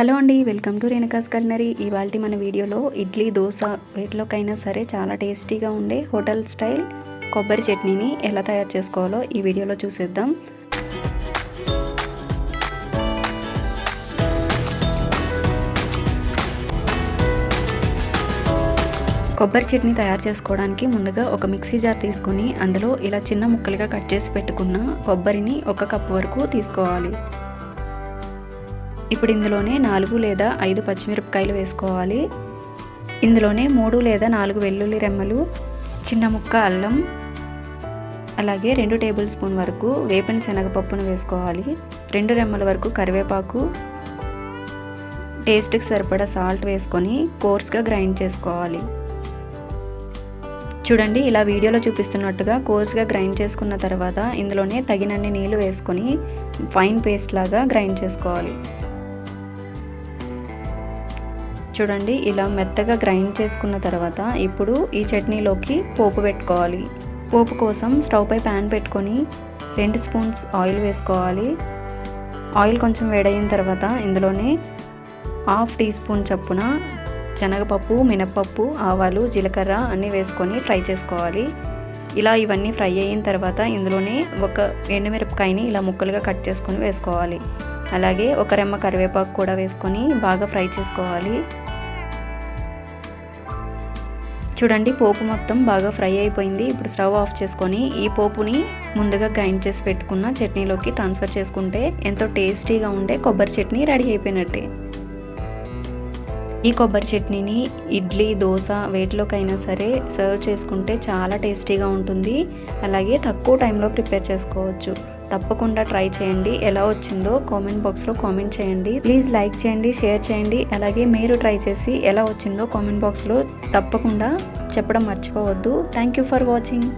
Hello అండి welcome to Renuka's culinary. ఇవాళ మన వీడియోలో ఇడ్లీ దోశ వేటిలోకైనా సరే చాలా టేస్టీగా ఉండే హోటల్ స్టైల్ కొబ్బరి చట్నీని ఎలా తయారు చేసుకోవాలో ఈ వీడియోలో చూసేద్దాం. కొబ్బరి చట్నీ తయారు చేసుకోవడానికి ముందుగా ఒక మిక్సీ జార్ తీసుకొని అందులో ఇలా చిన్న ముక్కలుగా కట్ చేసి పెట్టుకున్న కొబ్బరిని ఒక కప్పు వరకు తీసుకోవాలి. ఇప్పుడు ఇందులోనే నాలుగు లేదా ఐదు పచ్చిమిరపకాయలు వేసుకోవాలి. ఇందులోనే మూడు లేదా నాలుగు వెల్లుల్లి రెమ్మలు చిన్న ముక్క అల్లం అలాగే రెండు టేబుల్ స్పూన్ వరకు వేపని శనగపప్పును వేసుకోవాలి. రెండు రెమ్మల వరకు కరివేపాకు టేస్ట్కి సరిపడా సాల్ట్ వేసుకొని కోర్స్గా గ్రైండ్ చేసుకోవాలి. చూడండి ఇలా వీడియోలో చూపిస్తున్నట్టుగా కోర్స్గా గ్రైండ్ చేసుకున్న తర్వాత ఇందులోనే తగినన్ని నీళ్ళు వేసుకొని ఫైన్ పేస్ట్ లాగా గ్రైండ్ చేసుకోవాలి. చూడండి ఇలా మెత్తగా గ్రైండ్ చేసుకున్న తర్వాత ఇప్పుడు ఈ చట్నీలోకి పోపు పెట్టుకోవాలి. పోపు కోసం స్టవ్ పై ప్యాన్ పెట్టుకొని రెండు స్పూన్స్ ఆయిల్ వేసుకోవాలి. ఆయిల్ కొంచెం వేడయిన తర్వాత ఇందులోనే హాఫ్ టీ స్పూన్ చప్పున శనగపప్పు మినప్పప్పు ఆవాలు జీలకర్ర అన్నీ వేసుకొని ఫ్రై చేసుకోవాలి. ఇలా ఇవన్నీ ఫ్రై అయిన తర్వాత ఇందులోనే ఒక ఎండుమిరపకాయని ఇలా ముక్కలుగా కట్ చేసుకొని వేసుకోవాలి. అలాగే ఒక రెమ్మ కరివేపాకు కూడా వేసుకొని బాగా ఫ్రై చేసుకోవాలి. చూడండి పోపు మొత్తం బాగా ఫ్రై అయిపోయింది. ఇప్పుడు స్టవ్ ఆఫ్ చేసుకొని ఈ పోపుని ముందుగా గ్రైండ్ చేసి పెట్టుకున్న చట్నీలోకి ట్రాన్స్ఫర్ చేసుకుంటే ఎంతో టేస్టీగా ఉండే కొబ్బరి చట్నీ రెడీ అయిపోయినట్టే. ఈ కొబ్బరి చట్నీని ఇడ్లీ దోశ వేటిలోకైనా సరే సర్వ్ చేసుకుంటే చాలా టేస్టీగా ఉంటుంది. అలాగే తక్కువ టైంలో ప్రిపేర్ చేసుకోవచ్చు. తప్పకుండా ట్రై చేయండి. ఎలా వచ్చిందో కామెంట్ బాక్స్లో కామెంట్ చేయండి. ప్లీజ్ లైక్ చేయండి షేర్ చేయండి. అలాగే మీరు ట్రై చేసి ఎలా వచ్చిందో కామెంట్ బాక్స్లో తప్పకుండా చెప్పడం మర్చిపోవద్దు. Thank you for watching.